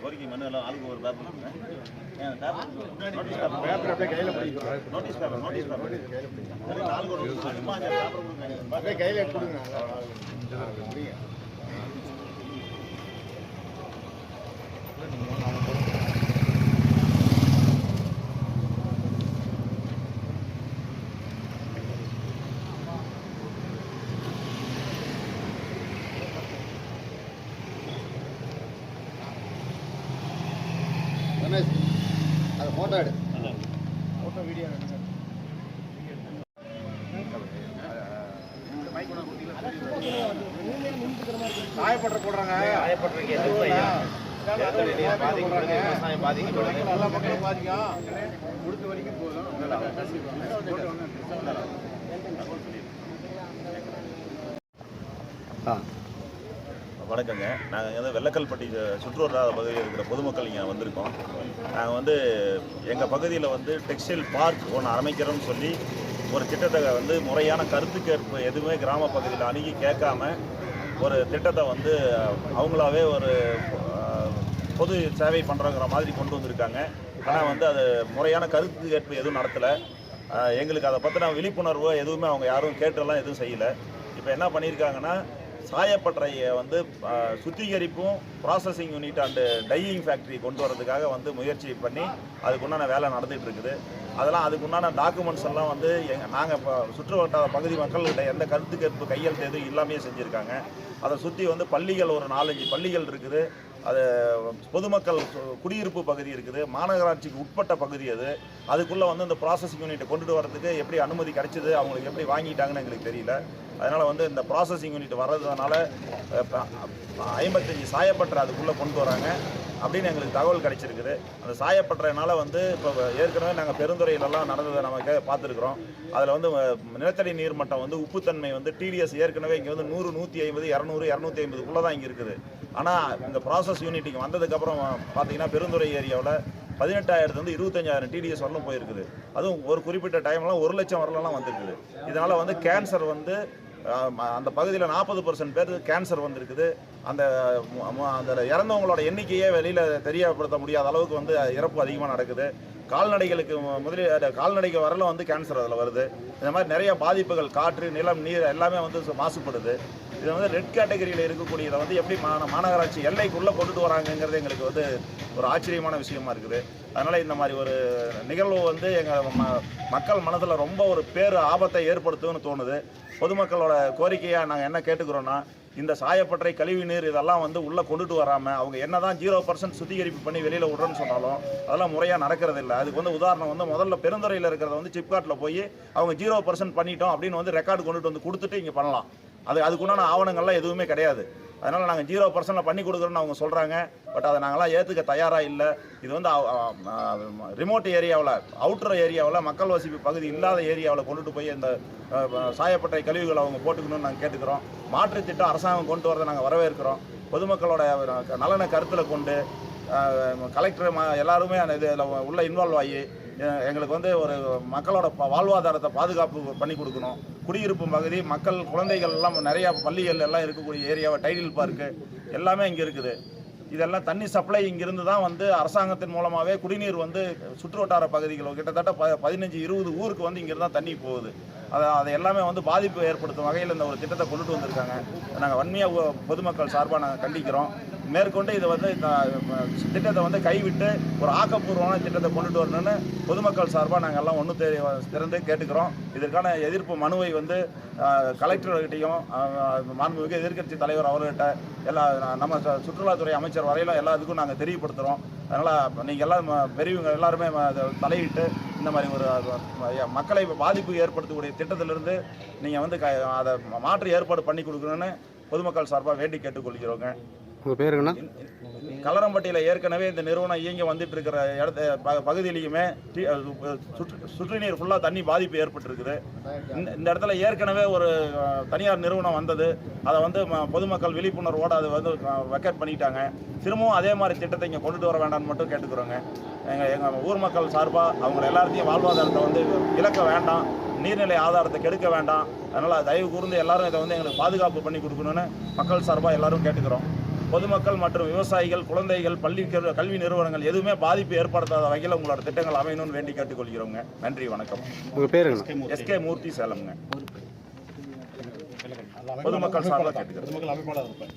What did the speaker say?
கோரிக்கை மனு எல்லாம் ஆளுக்கு ஒரு பேப்பர் பேப்பர் அப்படியே கையில் பிடிக்கும். நோட்டீஸ் பேப்பர் நோட்டீஸ் பேப்பர் ஆளுக்கு ஒரு பேப்பர் கையில் கொடுங்க முடியுங்க ரமேஷ் அது ஃபோட்டோ எடு. ஃபோட்டோ வீடியோ காயப்பட்ட போடுறாங்க. விவசாயம் பாதிக்கப்படுது எல்லா மக்களும் பாதிக்கும் முடிஞ்ச வரைக்கும் போதும் ஆ. வணக்கங்க. நாங்கள் வந்து வெள்ளக்கல்பட்டி சுற்றுவட்டார பகுதியில் இருக்கிற பொதுமக்கள் இங்கே வந்திருக்கோம். நாங்கள் வந்து எங்கள் பகுதியில் வந்து டெக்ஸ்டைல் பார்க் ஒன்று அமைக்கிறோம்னு சொல்லி ஒரு திட்டத்தை வந்து முறையான கருத்து கேட்பு எதுவுமே கிராம பகுதியில் அணுகி கேட்காம ஒரு திட்டத்தை வந்து அவங்களாவே ஒரு பொது சேவை பண்ணுறோங்கிற மாதிரி கொண்டு வந்திருக்காங்க. ஆனால் வந்து அது முறையான கருத்து கேட்பு எதுவும் நடத்தலை. எங்களுக்கு அதை பற்றின விழிப்புணர்வு எதுவுமே அவங்க யாரும் கேட்டெல்லாம் எதுவும் செய்யலை. இப்போ என்ன பண்ணியிருக்காங்கன்னா சாயப்பட்டறையை வந்து சுத்திகரிப்பும் processing unit and dyeing factory கொண்டு வரதுக்காக வந்து முயற்சி பண்ணி அதுக்குண்டான வேலை நடந்துகிட்டு இருக்குது அதெல்லாம் அதுக்குண்டான டாக்குமெண்ட்ஸ் எல்லாம் வந்து எங்கள் நாங்கள் இப்போ சுற்று வட்டார பகுதி மக்கள்கிட்ட எந்த கருத்து கேட்பு கையெழுத்து எதுவும் இல்லாமையே செஞ்சுருக்காங்க. அதை சுற்றி வந்து பள்ளிகள் ஒரு நாலஞ்சு பள்ளிகள் இருக்குது. அது பொதுமக்கள் சு- குடியிருப்பு பகுதி இருக்குது. மாநகராட்சிக்கு உட்பட்ட பகுதி அது. அதுக்குள்ளே வந்து இந்த ப்ராசஸிங் யூனிட்டை கொண்டுட்டு வரதுக்கு எப்படி அனுமதி கிடைச்சிது அவங்களுக்கு எப்படி வாங்கிட்டாங்கன்னு எங்களுக்கு தெரியல. அதனால் வந்து இந்த ப்ராசஸிங் யூனிட் வர்றதுனால ஐம்பத்தஞ்சு சாயப்பட்டறை அதுக்குள்ளே கொண்டு வராங்க. அப்படின்னு எங்களுக்கு தகவல் கிடைச்சிருக்குது. அந்த சாயப்பட்டறைனால வந்து இப்போ ஏற்கனவே நாங்கள் பெருந்துறையிலலாம் நடந்ததை நம்ம பார்த்துருக்குறோம். அதில் வந்து அஹ், நிலத்தடி நீர்மட்டம் வந்து உப்புத்தன்மை வந்து டிடிஎஸ் ஏற்கனவே இங்கே வந்து நூறு நூற்றி ஐம்பது இரநூறு இரநூத்தி ஐம்பதுக்குள்ளே தான் இங்கே இருக்குது. ஆனால் இந்த ப்ராசஸ் யூனிட்டுக்கு வந்ததுக்கப்புறம் பார்த்தீங்கன்னா பெருந்துறை ஏரியாவில் பதினெட்டாயிரத்துலேருந்து இருபத்தஞ்சாயிரம் டிடிஎஸ் வரலும் போயிருக்குது. அதுவும் ஒரு குறிப்பிட்ட டைம்லாம் ஒரு லட்சம் வரலாம் வந்திருக்குது. இதனால் வந்து கேன்சர் வந்து அந்த பகுதியில் நாற்பது பர்சன்ட் பேர் கேன்சர் வந்திருக்குது. அந்த அந்த இறந்தவங்களோட எண்ணிக்கையே வெளியில் தெரியப்படுத்த முடியாத அளவுக்கு வந்து இறப்பு அதிகமாக நடக்குது. கால்நடைகளுக்கு முதலில் கால்நடைக்கு வரல வந்து கேன்சர் அதில் வருது. இந்த மாதிரி நிறைய பாதிப்புகள் காற்று நிலம் நீர் எல்லாமே வந்து சு- மாசுபடுது. இதை வந்து ரெட் கேட்டகரியில் இருக்கக்கூடியதை வந்து எப்படி மா மாநகராட்சி எல்லைக்குள்ளே கொண்டுட்டு வராங்கங்கிறது எங்களுக்கு வந்து ஒரு ஆச்சரியமான விஷயமா இருக்குது. அதனால் இந்த மாதிரி ஒரு நிகழ்வு வந்து எங்கள் ம மக்கள் மனதில் ரொம்ப ஒரு பேர் ஆபத்தை ஏற்படுத்தும்னு தோணுது. பொதுமக்களோட கோரிக்கையாக நாங்கள் என்ன கேட்டுக்கிறோன்னா இந்த சாயப்பட்டறை கழிவு நீர் இதெல்லாம் வந்து உள்ளே கொண்டுட்டு வராமல் அவங்க என்ன தான் ஜீரோ பர்சன்ட் சுத்திகரிப்பு பண்ணி வெளியில் விட்றேன்னு சொன்னாலும் அதெல்லாம் முறையாக நடக்கிறது இல்லை. அதுக்கு வந்து உதாரணம் வந்து முதல்ல பெருந்துறையில் இருக்கிறத வந்து சிப்காட்டில் போய் அவங்க ஜீரோ பர்சன்ட் பண்ணிட்டோம் அப்படின்னு வந்து ரெக்கார்டு கொண்டுட்டு வந்து கொடுத்துட்டு இங்கே பண்ணலாம். அது அதுக்குண்டான ஆவணங்கள்லாம் எதுவுமே கிடையாது. அதனால் நாங்கள் ஜீரோ பர்சன்டில் பண்ணி கொடுக்குறோன்னு அவங்க சொல்கிறாங்க பட் அதை நாங்களாம் ஏற்றுக்க தயாராக இல்லை. இது வந்து ரிமோட் ஏரியாவில் அவுட்டர் ஏரியாவில் மக்கள் வசிப்பு பகுதி இல்லாத ஏரியாவில் கொண்டுட்டு போய் இந்த சாயப்பட்டை சாயப்பட்டறை கழிவுகளை அவங்க போட்டுக்கணும்னு நாங்கள் கேட்டுக்கிறோம். மாற்றுத்திட்டம் அரசாங்கம் கொண்டு வரதை நாங்கள் வரவேற்கிறோம். பொதுமக்களோட நலனை கருத்தில் கொண்டு கலெக்டர் எல்லாருமே அந்த இதில் உள்ள இன்வால்வ் ஆகி எங்களுக்கு வந்து ஒரு மக்களோட வாழ்வாதாரத்தை பாதுகாப்பு பண்ணி கொடுக்கணும். குடியிருப்பு பகுதி மக்கள் குழந்தைகள் எல்லாம் நிறையா பள்ளிகள் எல்லாம் இருக்கக்கூடிய ஏரியாவை டைடில் பார்க்கு எல்லாமே இங்கே இருக்குது. இதெல்லாம் தண்ணி சப்ளை இங்கிருந்து தான் வந்து அரசாங்கத்தின் மூலமாகவே குடிநீர் வந்து சுற்றுவட்டார பகுதிகள் கிட்டத்தட்ட ப பதினஞ்சு இருபது ஊருக்கு வந்து இங்கிருந்து தான் தண்ணி போகுது. அதை அதை எல்லாமே வந்து பாதிப்பு ஏற்படுத்தும் வகையில் இந்த ஒரு திட்டத்தை கொண்டுட்டு வந்திருக்காங்க. நாங்கள் வன்மையாக பொதுமக்கள் சார்பாக நாங்கள் கண்டிக்கிறோம். மேற்கொண்டு இதை வந்து திட்டத்தை வந்து கைவிட்டு ஒரு ஆக்கப்பூர்வமான திட்டத்தை கொண்டுட்டு வரணும்னு பொதுமக்கள் சார்பாக நாங்கள் எல்லாம் ஒன்று திறந்து கேட்டுக்கிறோம். இதற்கான எதிர்ப்பு மனுவை வந்து கலெக்டர்கிட்டையும் மாண்புமிகு எதிர்க்கட்சி தலைவர் அவர்கிட்ட எல்லா நம்ம சு- சுற்றுலாத்துறை அமைச்சர் வரையிலும் எல்லாத்துக்கும் நாங்கள் தெரியப்படுத்துகிறோம் அதனால் நீங்கள் எல்லாம் ம- பெரியவங்க எல்லாருமே அதை தலையிட்டு இந்த மாதிரி ஒரு மக்களை பாதிப்பு ஏற்படுத்தக்கூடிய திட்டத்திலிருந்து நீங்கள் வந்து க அதை மாற்று ஏற்பாடு பண்ணி கொடுக்கணும்னு பொதுமக்கள் சார்பாக வேண்டி கேட்டுக்கொள்கிறோங்க. உங்கள் பேருங்கண்ணா கலரம்பட்டியில் ஏற்கனவே இந்த நிறுவனம் இயங்கி வந்துட்டு இருக்கிற இடத்த ப- பகுதியிலையுமே சுற்று நீர் ஃபுல்லாக தண்ணி பாதிப்பு ஏற்பட்டிருக்குது. இந்த இந்த இடத்துல ஏற்கனவே ஒரு தனியார் நிறுவனம் வந்தது. அதை வந்து ம- பொதுமக்கள் விழிப்புணர்வோடு அதை வந்து வெக்கட் பண்ணிட்டாங்க. திரும்பவும் அதே மாதிரி திட்டத்தை இங்கே கொண்டுட்டு வர வேண்டாம்னு மட்டும் கேட்டுக்கிறோங்க. எங்கள் எங்கள் ஊர் மக்கள் சார்பாக அவங்க எல்லாத்தையும் வாழ்வாதாரத்தை வந்து இழக்க வேண்டாம். நீர்நிலை ஆதாரத்தை கெடுக்க வேண்டாம். அதனால் தயவு கூர்ந்து எல்லாரும் இதை வந்து எங்களுக்கு பாதுகாப்பு பண்ணி கொடுக்கணும்னு மக்கள் சார்பாக எல்லாரும் கேட்டுக்கிறோம். பொதுமக்கள் மற்றும் விவசாயிகள் குழந்தைகள் பள்ளி கல்- கல்வி நிறுவனங்கள் எதுவுமே பாதிப்பு ஏற்படுத்தாத வகையில் உங்களோட திட்டங்கள் அமையணும்னு வேண்டி கேட்டுக்கொள்கிறோங்க. நன்றி வணக்கம். உங்கள் பேருங்கண்ணா எஸ்கே மூர்த்தி சேலம்ங்க. பொதுமக்கள் சார்பாக கேட்டுக்கிறேன்.